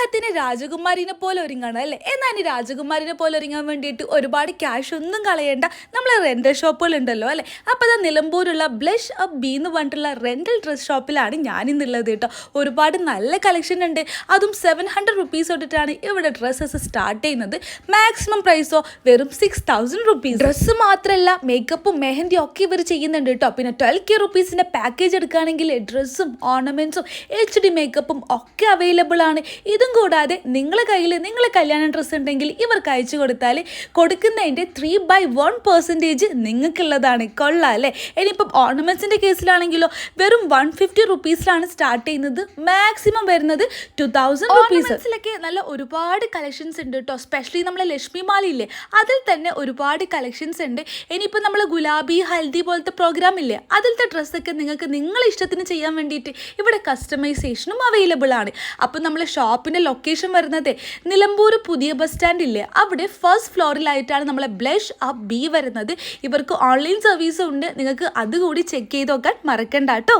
വിവാഹത്തിന് രാജകുമാരിനെ പോലെ ഒരുങ്ങണം അല്ലേ? എന്നാൽ ഈ രാജകുമാരിനെ പോലെ ഒരുങ്ങാൻ വേണ്ടിയിട്ട് ഒരുപാട് ക്യാഷ് ഒന്നും കളയേണ്ട നമ്മൾ റെന്റൽ ഷോപ്പുകൾ ഉണ്ടല്ലോ അല്ലേ? അപ്പോൾ അത് നിലമ്പൂരുള്ള ബ്ലഷ് അപ്പ് ബി എന്ന് പറഞ്ഞിട്ടുള്ള റെന്റൽ ഡ്രസ് ഷോപ്പിലാണ് ഞാൻ ഇന്നുള്ളത് കേട്ടോ. ഒരുപാട് നല്ല കളക്ഷൻ ഉണ്ട്. അതും സെവൻ ഹൺഡ്രഡ് റുപ്പീസ് തൊട്ടിട്ടാണ് ഇവിടെ ഡ്രസ്സസ് സ്റ്റാർട്ട് ചെയ്യുന്നത്. മാക്സിമം പ്രൈസോ വെറും സിക്സ് തൗസൻഡ് റുപ്പീസ് ഡ്രസ്സ് മാത്രമല്ല മേക്കപ്പും മെഹന്തിയും ഒക്കെ ഇവർ ചെയ്യുന്നുണ്ട് കേട്ടോ. പിന്നെ ട്വൽവ് കെ റുപ്പീസിന്റെ പാക്കേജ് എടുക്കുകയാണെങ്കിൽ ഡ്രസ്സും ഓർണമെന്റ്സും എച്ച് ഡി മേക്കപ്പും ഒക്കെ അവൈലബിൾ ആണ്. ഇതും കൂടാതെ നിങ്ങളെ കയ്യിൽ നിങ്ങളെ കല്യാണ ഡ്രസ്സ് ഉണ്ടെങ്കിൽ ഇവർക്ക് അയച്ചു കൊടുത്താൽ കൊടുക്കുന്നതിന്റെ ത്രീ ബൈ വൺ പെർസെന്റേജ് നിങ്ങൾക്കുള്ളതാണ്. കൊള്ളാം അല്ലേ? ഇനിയിപ്പം ഓർണമെന്റ്സിന്റെ കേസിലാണെങ്കിലോ വെറും വൺ ഫിഫ്റ്റി റുപ്പീസിലാണ് സ്റ്റാർട്ട് ചെയ്യുന്നത്. മാക്സിമം വരുന്നത് ടു തൗസൻഡ് റുപ്പീസിലൊക്കെ നല്ല ഒരുപാട് കളക്ഷൻസ് ഉണ്ട് കേട്ടോ സ്പെഷ്യലി നമ്മളെ ലക്ഷ്മി മാലയില്ലേ അതിൽ തന്നെ ഒരുപാട് കളക്ഷൻസ് ഉണ്ട്. ഇനിയിപ്പോൾ നമ്മൾ ഗുലാബി ഹൽദി പോലത്തെ പ്രോഗ്രാം ഇല്ലേ? അതിലത്തെ ഡ്രസ്സൊക്കെ നിങ്ങൾക്ക് നിങ്ങളെ ഇഷ്ടത്തിന് ചെയ്യാൻ വേണ്ടിയിട്ട് ഇവിടെ കസ്റ്റമൈസേഷനും അവൈലബിൾ ആണ്. അപ്പം നമ്മൾ ഷോപ്പിന്റെ ലൊക്കേഷൻ വരുന്നത്. നിലമ്പൂർ പുതിയ ബസ് സ്റ്റാൻഡ് ഇല്ലേ? അവിടെ ഫസ്റ്റ് ഫ്ലോറിലായിട്ടാണ് നമ്മളെ ബ്ലഷ് ആ ബി വരുന്നത്. ഇവർക്ക് ഓൺലൈൻ സർവീസും ഉണ്ട്. നിങ്ങൾക്ക് അതുകൂടി ചെക്ക് ചെയ്ത് നോക്കാൻ മറക്കണ്ട കേട്ടോ